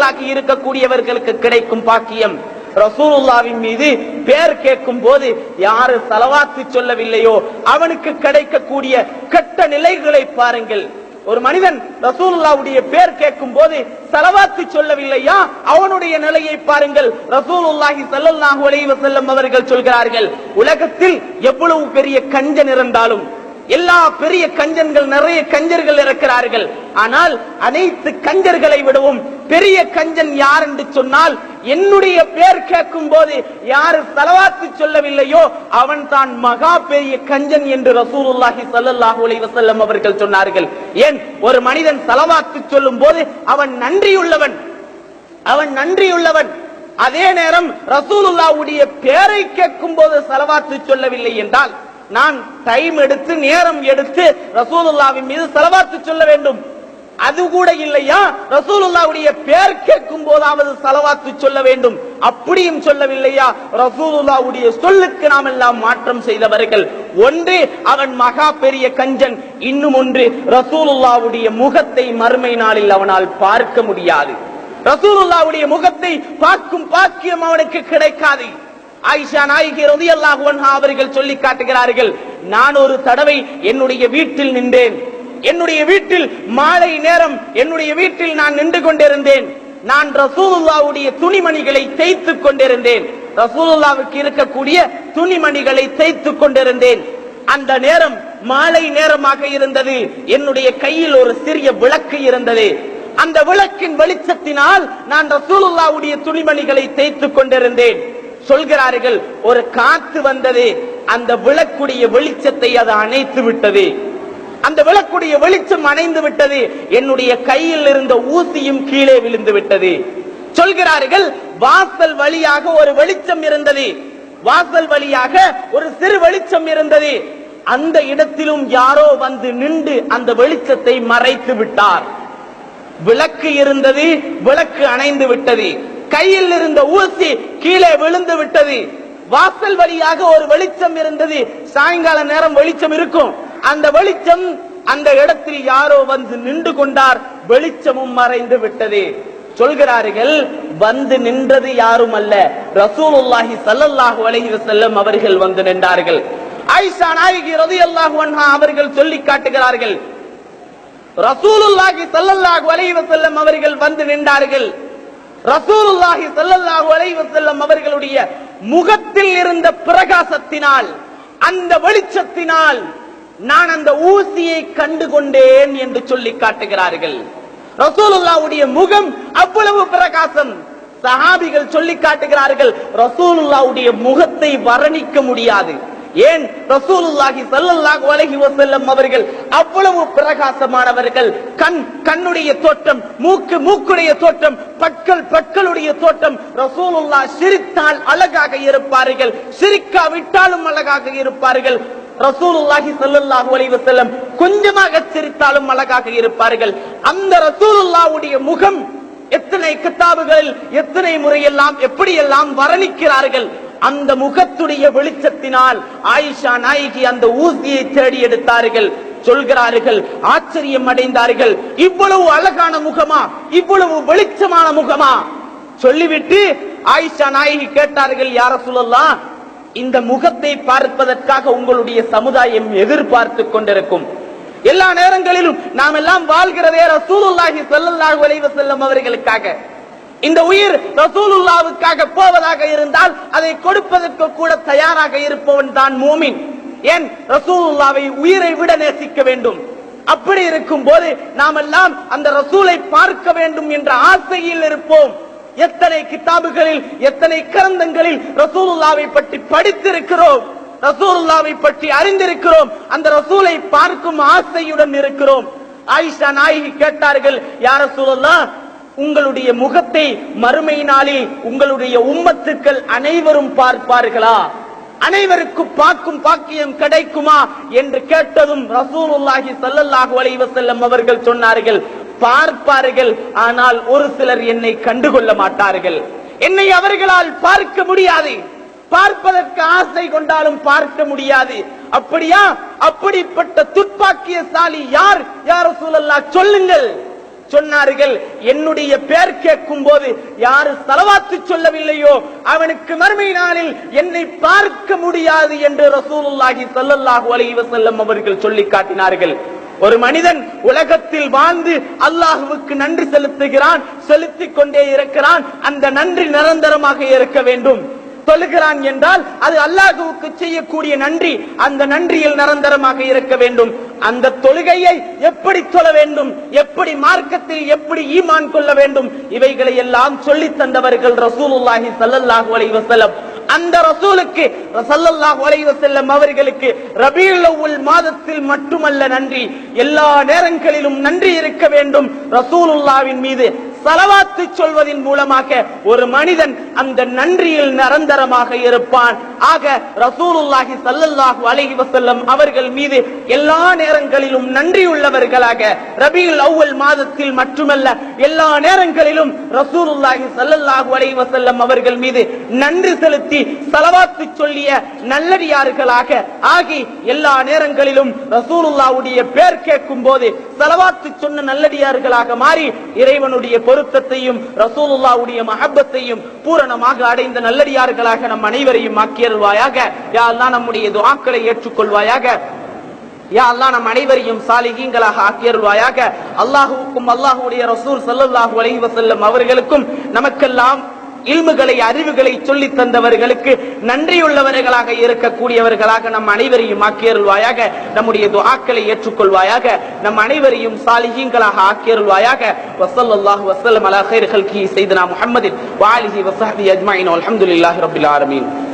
முஸ்லிம்களாக இருக்கக்கூடியவர்களுக்கு கிடைக்கும் பாக்கியம். ரசூலுல்லாவின் மீது பேர் கேட்கும் போது யாரு தலவாத்து சொல்லவில்லையோ அவனுக்கு கிடைக்கக்கூடிய கெட்ட நிலைகளை பாருங்கள். ஒரு மனிதன் ரசூலுல்லாவுடைய பேர் கேட்கும் போது தலவாத்து சொல்லவில்லையா அவனுடைய நிலையை பாருங்கள். ரசூலுல்லாஹி சல்லாஹு அலைவசல்லம் அவர்கள் சொல்கிறார்கள் உலகத்தில் எவ்வளவு பெரிய கஞ்சன் இருந்தாலும் எல்லா பெரிய கஞ்சன்கள் நிறைய கஞ்சர்கள் இருக்கிறார்கள் ஆனால் அனைத்து கஞ்சர்களை விடவும் பெரிய கஞ்சன் யார் என்று சொன்னால் என்னுடைய பேர் கேட்கும் போது யாரு தலவாத்து சொல்லவில்லையோ அவன் தான் மகா பெரிய கஞ்சன் என்று ரசூலுல்லாஹி சல்லாஹூ அலைஹி வஸல்லம் அவர்கள் சொன்னார்கள். ஏன்? ஒரு மனிதன் தலவாத்து சொல்லும் போது அவன் நன்றியுள்ளவன். அவன் நன்றியுள்ளவன். அதே நேரம் ரசூலுல்லாவுடைய பேரை கேட்கும் போது செலவாத்து சொல்லவில்லை என்றால் நான் டைம் எடுத்து நேரம் எடுத்து ரசூலுல்லாவின் மீது செலவாத்து சொல்ல வேண்டும். அது கூட இல்லையா? ரசூலுல்லாவுடைய பேர் கேட்கும் போதாவது செலவாத்து சொல்ல வேண்டும். அப்படியும் சொல்லவில்லையா? ரசூலுல்லாவுடைய சொல்லுக்கு நாம் எல்லாம் மாற்றம் செய்தவர்கள். ஒன்று அவன் மகா பெரிய கஞ்சன். இன்னும் ஒன்று ரசூலுல்லாவுடைய முகத்தை மறுமை நாளில் அவனால் பார்க்க முடியாது. ரசூலுல்லாவுடைய முகத்தை பார்க்கும் பாக்கியம் அவனுக்கு கிடைக்காது. ஆயிஷா நாயகி ரலியல்லாஹு அன்ஹா அவர்கள் சொல்லி காட்டுகிறார்கள் நான் ஒரு தடவை என்னுடைய வீட்டில் நின்றேன். என்னுடைய வீட்டில் மாலை நேரம் என்னுடைய வீட்டில் நான் நின்று கொண்டிருந்தேன். நான் ரசூலுல்லாவுடைய துணிமணிகளை தேய்த்துக் கொண்டிருந்தேன். ரசூலுல்லாவுக்கு இருக்கக்கூடிய துணிமணிகளை தேய்த்துக் கொண்டிருந்தேன். அந்த நேரம் மாலை நேரமாக இருந்தது. என்னுடைய கையில் ஒரு சிறிய விளக்கு இருந்தது. அந்த விளக்கின் வெளிச்சத்தினால் நான் ரசூலுல்லாவுடைய துணிமணிகளை தேய்த்துக் கொண்டிருந்தேன். சொல்கிறார்கள் ஒரு காத்து வந்தது அந்த விளக்குடைய வெளிச்சத்தை அது அணைத்து விட்டது. அந்த விளக்குடைய வெளிச்சம் அணைந்து விட்டது என்னுடைய கையில் இருந்த ஊசியும் கீழே விழுந்து விட்டது. சொல்கிறார்கள் வாசல் வழியாக ஒரு வெளிச்சம் இருந்தது. வாசல் வழியாக ஒரு சிறு வெளிச்சம் இருந்தது. அந்த இடத்திலும் யாரோ வந்து நின்று அந்த வெளிச்சத்தை மறைத்து விட்டார். விளக்கு இருந்தது விளக்கு அணைந்து விட்டது. கையில் இருந்த ஊசி கீழே விழுந்து விட்டது. வாசல் வழியாக ஒரு வெளிச்சம் இருந்தது. சாயங்கால நேரம் வெளிச்சம் இருக்கும். அந்த வெளிச்சம் அந்த இடத்தில் யாரோ வந்து நின்று கொண்டார். வெளிச்சமும் மறைந்து விட்டது. சொல்கிறார்கள் வந்து நின்றது யாரும் அல்ல ரசூலுல்லாஹி சல்லல்லாஹு அலைஹி வஸல்லம் அவர்கள் வந்து நின்றார்கள். ஆயிஷா நாயகி ரலியல்லாஹு அன்ஹா அவர்கள் சொல்லி காட்டுகிறார்கள். ரசூலுல்லாஹி சல்லல்லாஹு அலைஹி வஸல்லம் அவர்கள் வந்து நின்றார்கள். ரசூலுல்லாஹி சல்லல்லாஹு அலைஹி வஸல்லம் அவர்களுடைய முகத்தில் இருந்த பிரகாசத்தினால் அந்த வெளிச்சத்தினால் நான் அந்த ஊசியை கண்டு கொண்டேன் என்று சொல்லி காட்டுகிறார்கள். ரசூலுல்லாவுடைய முகம் அவ்வளவு பிரகாசம். சஹாபிகள் சொல்லி காட்டுகிறார்கள் ரசூலுல்லாவுடைய முகத்தை வர்ணிக்க முடியாது. ஏன் ரசூலுல்லாஹி ஸல்லல்லாஹு அலைஹி வஸல்லம் அவர்கள் அவ்வளவு பிரகாசமானவர்கள்? கண் கண்ணுடைய தோற்றம் மூக்கு மூக்குடைய தோற்றம் பற்கள் பற்களுடைய தோற்றம். ரசூலுல்லாஹ் சிரித்தால் அழகாக இருப்பார்கள். சிரிக்காவிட்டாலும் அழகாக இருப்பார்கள். ரசூலுல்லாஹி ஸல்லல்லாஹு அலைஹி வஸல்லம் கொஞ்சமாக சிரித்தாலும் அழகாக இருப்பார்கள். அந்த ரசூலுல்லாஹ்வுடைய முகம் எத்தனை கித்தாபுகளில் எத்தனை முறையெல்லாம் எப்படியெல்லாம் வர்ணிக்கிறார்கள்? அந்த முகத்துடைய வெளிச்சத்தினால் ஆயிஷா நாயகி அந்த ஊசியை தேடி எடுத்தார்கள். சொல்கிறார்கள் ஆச்சரியம் அடைந்தார்கள். இவ்வளவு அழகான முகமா? இவ்வளவு வெளிச்சமான முகமா? சொல்லிவிட்டு ஆயிஷா நாயகி கேட்டார்கள் யார சொல்லலாம் இந்த முகத்தை பார்ப்பதற்காக உங்களுடைய சமுதாயம் எதிர்பார்த்து கொண்டிருக்கும். எல்லா நேரங்களிலும் நாம் எல்லாம் வாழ்கிறதே ரசூலுல்லாஹி ஸல்லல்லாஹு அலைஹி வஸல்லம் அவர்களுக்காக. இந்த உயிர் ரசூலுல்லாவுக்காக போவதாக இருந்தால் அதை கொடுப்பதற்கு கூட தயாராக இருப்பவன் தான் மூமின். ஏன்? ரசூலுல்லாவை உயிரை விட நேசிக்க வேண்டும். அப்படி இருக்கும் போது நாம் எல்லாம் அந்த ரசூலை பார்க்க வேண்டும் என்ற ஆசையில் இருப்போம். எத்தனை கிதாபுகளில் எத்தனை கிரந்தங்களில் ரசூலுல்லாவை பற்றி படித்திருக்கிறோம். ரசூலுல்லாவை பற்றி அறிந்திருக்கிறோம். அந்த ரசூலை பார்க்கும் ஆசையுடன் இருக்கிறோம். ஆயிஷா நாயகி கேட்டார்கள் யார சூழல்லாம் உங்களுடைய முகத்தை மறுமை நாளில் உங்களுடைய உம்மத்துக்கள் அனைவரும் பார்ப்பார்களா? அனைவருக்கும் பார்க்கும் பாக்கியம் கிடைக்குமா? என்று கேட்டதும் ரசூலுல்லாஹி சல்லல்லாஹு அலைஹி வஸல்லம் அவர்கள் சொன்னார்கள் பார்ப்பார்கள் ஆனால் ஒரு சிலர் என்னை கண்டுகொள்ள மாட்டார்கள். என்னை அவர்களால் பார்க்க முடியாது. பார்ப்பதற்கு ஆசை கொண்டாலும் பார்க்க முடியாது. அப்படியா? அப்படிப்பட்ட துப்பாக்கியசாலி யார்? யார் சூழல்லா சொல்லுங்கள். சொன்னார்கள். என்னுடைய பேர் கேட்கும் போது யாரு தலவாத்து சொல்லவில்லையோ அவனுக்கு மறுமை நாளில் என்னை பார்க்க முடியாது என்று ரசூலுல்லாஹி ஸல்லல்லாஹு அலைஹி வஸல்லம் அவர்கள் சொல்லி காட்டினார்கள். ஒரு மனிதன் உலகத்தில் வாழ்ந்து அல்லாஹுவுக்கு நன்றி செலுத்துகிறான் செலுத்திக் கொண்டே இருக்கிறான் அந்த நன்றி நிரந்தரமாக இருக்க வேண்டும். தொழுகிறான் என்றால் அது அல்லாஹுவுக்கு செய்யக்கூடிய நன்றி. அந்த நன்றியில் நிரந்தரமாக இருக்க வேண்டும். அந்த தொழுகையை எப்படி சொல்ல வேண்டும்? எப்படி மார்க்கத்தில் எப்படி ஈமான் கொள்ள வேண்டும்? இவைகளை எல்லாம் சொல்லி தந்தவர்கள் ரசூலுல்லாஹி சல்லல்லாஹு அலைஹி வஸல்லம். அந்த ரசூலுக்கு ஸல்லல்லாஹு அலைஹி வஸல்லம் அவர்களுக்கு ரபீஉல் அவ்வல் மாதத்தில் மட்டுமல்ல நன்றி. எல்லா நேரங்களிலும் நன்றி இருக்க வேண்டும். ரசூலுல்லாவின் மீது சலவாத்து சொல்வதன் மூலமாக ஒரு மனிதன் அந்த நன்றியில் நிரந்தரமாக இருப்பான். ஆக ரசூலுல்லாஹி அவர்கள் மீது எல்லா நேரங்களிலும் நன்றி உள்ளவர்களாக ரபியுல் அவ்வல் மாதத்தில் மட்டுமல்ல எல்லா நேரங்களிலும் ரசூலுல்லாஹி ஸல்லல்லாஹு அலஹி வசல்லம் அவர்கள் மீது நன்றி செலுத்தி சலவாத்து சொல்லிய நல்லடியார்களாக ஆகி எல்லா நேரங்களிலும் ரசூலுல்லாவுடைய பேர் கேட்கும் போது சலவாத்து சொன்ன நல்லடியார்களாக மாறி இறைவனுடைய பொருத்தத்தையும் ரசூலுல்லாவுடைய மஹப்பத்தையும் பூரணமாக அடைந்த நல்லடியார்களாக நம் அனைவரையும் ஆக்கியருள்வாயாக. யா அல்லாஹ் நம்முடைய துவாக்களை ஏற்றுக்கொள்வாயாக. யா அல்லாஹ் நம் அனைவரையும் சாலிகீங்களாக ஆக்கியருள்வாயாக. அல்லாஹுவுக்கும் அல்லாஹுடைய ரசூல் சல்லாஹூ அலைவசல்லம் அவர்களுக்கும் நமக்கெல்லாம் இல்முகளை அறிவுகளை சொல்லி தந்தவர்களுக்கு நன்றியுள்ளவர்களாக இருக்கக்கூடியவர்களாக நம் அனைவரையும் ஆக்கியருள்வாயாக. நம்முடைய துஆக்களை ஏற்றுக்கொள்வாயாக. நம் அனைவரையும் சாலிஹீங்களாக ஆக்கியருள்வாயாக. வஸல்லல்லாஹு வசல்லம் அலா கைர் ஹல்கி சையதுனா முஹம்மதின் வ ஆலிஹி வ ஸஹ்பிஹி அஜ்மஈன் ஆலமீன்.